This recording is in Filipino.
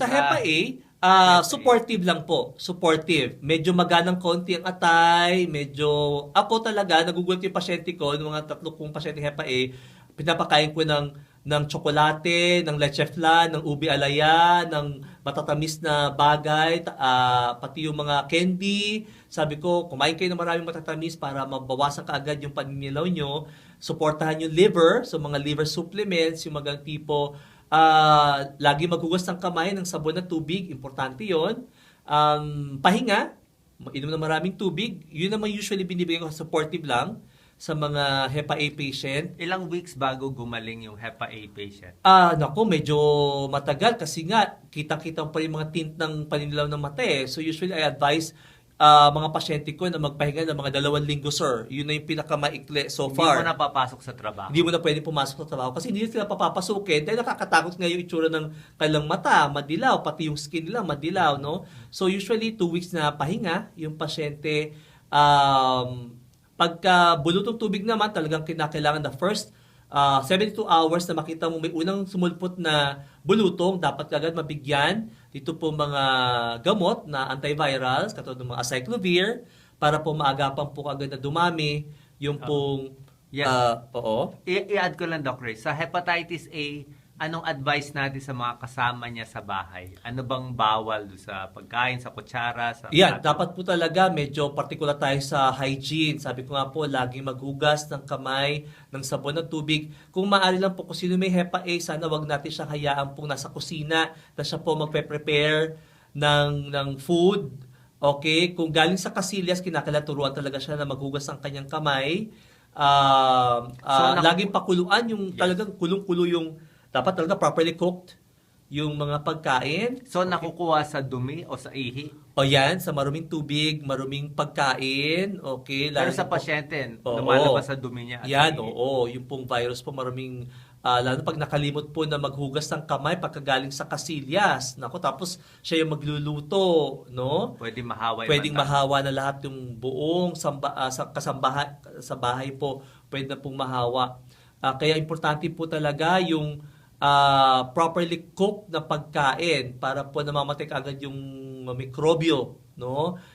Sa HEPA A, ah, supportive lang po. Supportive. Medyo maganang konti ang atay, medyo... Ako talaga, nagugulat yung pasyente ko, ng mga tatlo kong pasyente HEPA A, pinapakain ko ng ng tsokolate, ng leche flan, ng ubi alaya, ng matatamis na bagay, ah, pati yung mga candy. Sabi ko, kumain kayo ng maraming matatamis para mabawasan kaagad yung paninilaw nyo. Suportahan yung liver, so mga liver supplements, yung mga tipo, ah, lagi maghugas ng kamay ng sabon at tubig, importante yon. Um, pahinga, inom ng maraming tubig, yun naman usually binibigay ko supportive lang sa mga HEPA A patient. Ilang weeks bago gumaling yung HEPA A patient? Ah, nako, medyo matagal kasi nga kita-kita pa rin mga tint ng paninilaw ng mata eh. So usually I advise ah, mga pasyente ko na magpahinga ng mga dalawang linggo, sir. Yun na yung pinakamaikli so Hindi far. mo napapasok sa trabaho. Hindi mo na pwede pumasok sa trabaho kasi hindi sila papapasukin dahil nakakatakot nga yung itsura ng kanilang mata, madilaw, pati yung skin nila madilaw, no? So usually two weeks na pahinga yung pasyente um, pagka bulutong tubig naman talagang kinakailangan the first uh, 72 hours na makita mo may unang sumulpot na bulutong, dapat agad mabigyan dito po mga gamot na antivirals katulad ng mga acyclovir para po maagapan po agad na dumami yung pong Yes. ah, oo. I- i-add ko lang, Doc Ray. Sa hepatitis A, anong advice natin sa mga kasama niya sa bahay? Ano bang bawal sa pagkain, sa kutsara, sa Yan, plato? dapat po talaga medyo particular tayo sa hygiene. Sabi ko nga po, laging maghugas ng kamay, ng sabon at tubig. Kung maaari lang po, kung sino may HEPA A, sana wag natin siya hayaan pong nasa kusina na siya po magpe-prepare ng, ng food. Okay? Kung galing sa kasilyas, kinakailangan turuan talaga siya na maghugas ng kanyang kamay. Ah, ah, naku- laging pakuluan yung Yes. talagang kulong-kulo yung dapat talaga properly cooked yung mga pagkain. So, nakukuha sa dumi o sa ihi? O yan, sa maruming tubig, maruming pagkain, okay. Pero lalo sa na po- pasyente, Oo. lumalabas sa dumi niya. Yan, ihi. oo. Yung pong virus po maruming, ah, lalo pag nakalimot po na maghugas ng kamay pagkagaling sa kasilyas. Nako, tapos siya yung magluluto, no? Pwede mahawa Pwedeng mata. mahawa na lahat yung buong samba, ah, sa kasambahay sa bahay po, pwede na pong mahawa. Ah, kaya importante po talaga yung ah, properly cooked na pagkain para po namamatay agad yung mikrobyo, no?